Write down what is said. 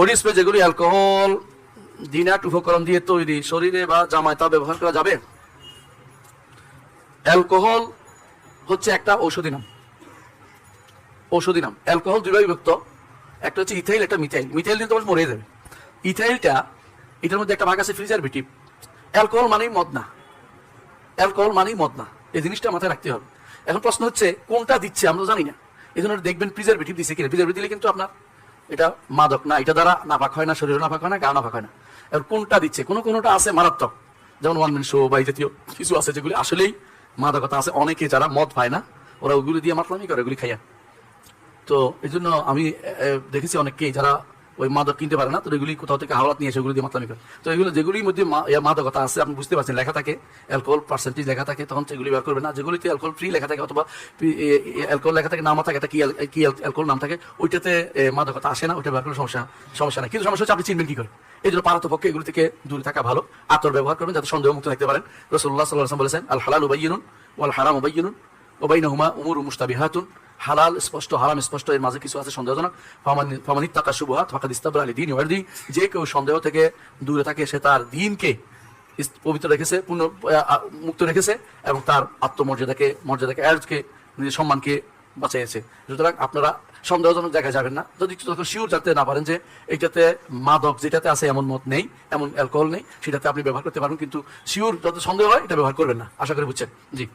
Spray যেগুলি alcohol দিনাট উপকরণ দিয়ে তৈরি, শরীরে বা জামায় তা ব্যবহার করা যাবে। অ্যালকোহল হচ্ছে একটা ঔষধি নাম। ঔষধি নাম। অ্যালকোহল দুইভাবে বিভক্ত একটা হচ্ছে ইথাইল একটা মিথাইল মিথাইল দিয়ে তোমার মরে যাবে। ইথাইলটা এটার মধ্যে একটা ভাগ আছে প্রিজারভেটিভ অ্যালকোহল মানেই মদ না অ্যালকোহল মানেই মদ না এই জিনিসটা মাথায় রাখতে হবে। এখন প্রশ্ন হচ্ছে, কোনটা দিচ্ছে আমরা জানি না। এই জন্য দেখবেন প্রিজারভেটিভ দিচ্ছে কিনা। প্রিজারভেটিভ দিলে কিন্তু আপনার এটা মাদক না, এটা দ্বারা নাপাক হয় না, শরীরে নাফাক হয় না গা নাফাক হয় না। এবার কোনটা দিচ্ছে? কোনো কোনোটা আছে মারাত্মক। যেমন ওয়ান ম্যান শো বা জাতীয় কিছু আছে যেগুলি আসলেই মাদকতা আছে। অনেকে যারা মদ পায় না, ওরা ওগুলি দিয়ে মাতলামি করে, ওগুলি খাইয়া। তো এই জন্য আমি দেখেছি অনেককেই যারা ওই মাদক কিনতে পারে না, তো এগুলি কোথাও থেকে হাওলাত নিয়ে এসে ওগুলি দিয়ে মাতলামি করে। তো এগুলো যেগুলির মধ্যে মাদকতা আছে, আপনি বুঝতে পারছেন, লেখা থাকে, অ্যালকোহল পার্সেন্টেজ লেখা থাকে, তখন সেগুলি ব্যবহার করবে না। যেগুলিতে অ্যালকোহল ফ্রি লেখা থাকে অথবা অ্যালকোহল লেখা থাকে, নামা থাকে, এটা কি কি অ্যালকোহল নাম থাকে, ওইটাতে মাদকতা আসে না, ওইটা ব্যবহার করার সমস্যা সমস্যা না কিন্তু সমস্যা হচ্ছে আপনি চিনবেন কি করে? এই জন্য পারতপক্ষে এগুলি থেকে দূরে থাকা ভালো। আতর ব্যবহার করবেন যাতে সন্দেহ মুক্ত থাকতে পারেন। রসুল্লাহ সাল্লাহ বলেছেন, আল হালাল উবাইনুন ওয়াল হারাম উবাইনুন ওবাইনহুমা উমুর মুস্তাবিহাতুন হালাল, স্পষ্ট, হারাম, স্পষ্ট, এর মাঝে কিছু আছে সন্দেহজনক। ফামান- ফামানিত তাকা শুভহাত ফাঁকা দিস্তাবর আলী দিন ওয়ার্দি। যে কেউ সন্দেহ থেকে দূরে থাকে, সে তার দিনকে পবিত্র রেখেছে, পূর্ণ মুক্ত রেখেছে এবং তার আত্মমর্যাদাকে, মর্যাদাকে এর্জকে নিজের সম্মানকে বাঁচিয়েছে সুতরাং আপনারা সন্দেহজনক জায়গায় যাবেন না। যদি তখন শিওর জানতে না পারেন যে এইটাতে মাদক যেটাতে আছে এমন মত নেই, এমন অ্যালকোহল নেই, সেটাতে আপনি ব্যবহার করতে পারবেন কিন্তু শিওর যত সন্দেহ হয়, এটা ব্যবহার করবেন না। আশা করি বুঝছেন? জি।